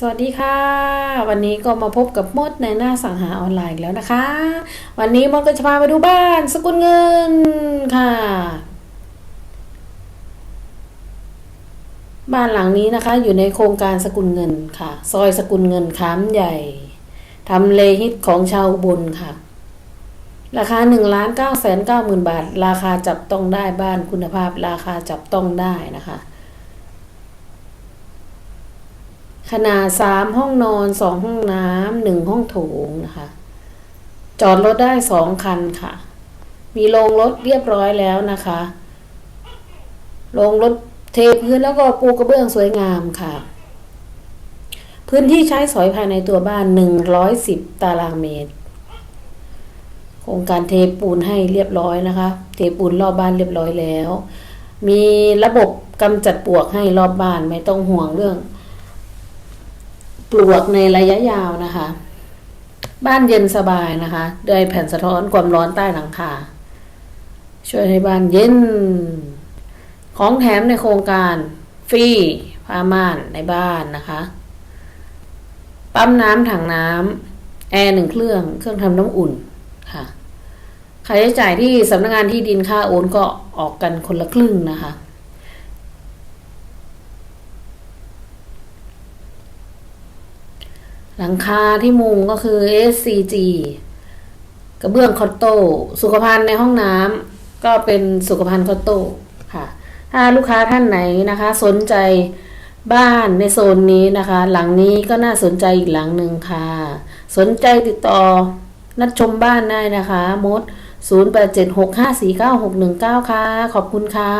สวัสดีค่ะ วันนี้ก็มาพบกับมดในหน้าสังหาออนไลน์แล้วนะคะ วันนี้มดก็จะพาไปดูบ้านสกุลเงินค่ะ บ้านหลังนี้นะคะ อยู่ในโครงการสกุลเงินค่ะ ซอยสกุลเงินค้ามใหญ่ทำเลฮิตของชาวบุญค่ะ ราคา1นึ่งล้านเก้าแสนเก้าหมื่นบาท ราคาจับต้องได้บ้านคุณภาพ ราคาจับต้องได้นะคะ ขนาดสามห้องนอนสองห้องน้ำหนึ่งห้องโถงนะคะ จอดรถได้สองคันค่ะ มีโรงรถเรียบร้อยแล้วนะคะโรงรถเทพื้นแล้วก็ปูกระเบื้องสวยงามค่ะ พื้นที่ใช้สอยภายในตัวบ้านหนึ่งร้อยสิบตารางเมตร โครงการเทปูนให้เรียบร้อยนะคะ เทปูนรอบบ้านเรียบร้อยแล้ว มีระบบกำจัดปลวกให้รอบบ้านไม่ต้องห่วงเรื่อง ปลวกในระยะยาวนะคะ บ้านเย็นสบายนะคะด้วยแผ่นสะท้อนความร้อนใต้หลังคาช่วยให้บ้านเย็น ของแถมในโครงการฟรีผ้าม่านในบ้านนะคะ ปั๊มน้ำถังน้ำแอร์หนึ่งเครื่องเครื่องทำน้ำอุ่นค่ะค่าใช้จ่ายที่สำนักงงานที่ดินค่าโอนก็ออกกันคนละครึ่งนะคะ หลังคาที่มุงก็คือ SCG กระเบื้องคอตโต้สุขภัณฑ์ในห้องน้ำก็เป็นสุขภัณฑ์คอตโต้ค่ะ ถ้าลูกค้าท่านไหนนะคะ สนใจบ้านในโซนนี้นะคะ หลังนี้ก็น่าสนใจอีกหลังหนึ่งค่ะ สนใจติดต่อนัดชมบ้านได้นะคะ มด 0876549619 ค่ะ ขอบคุณค่ะ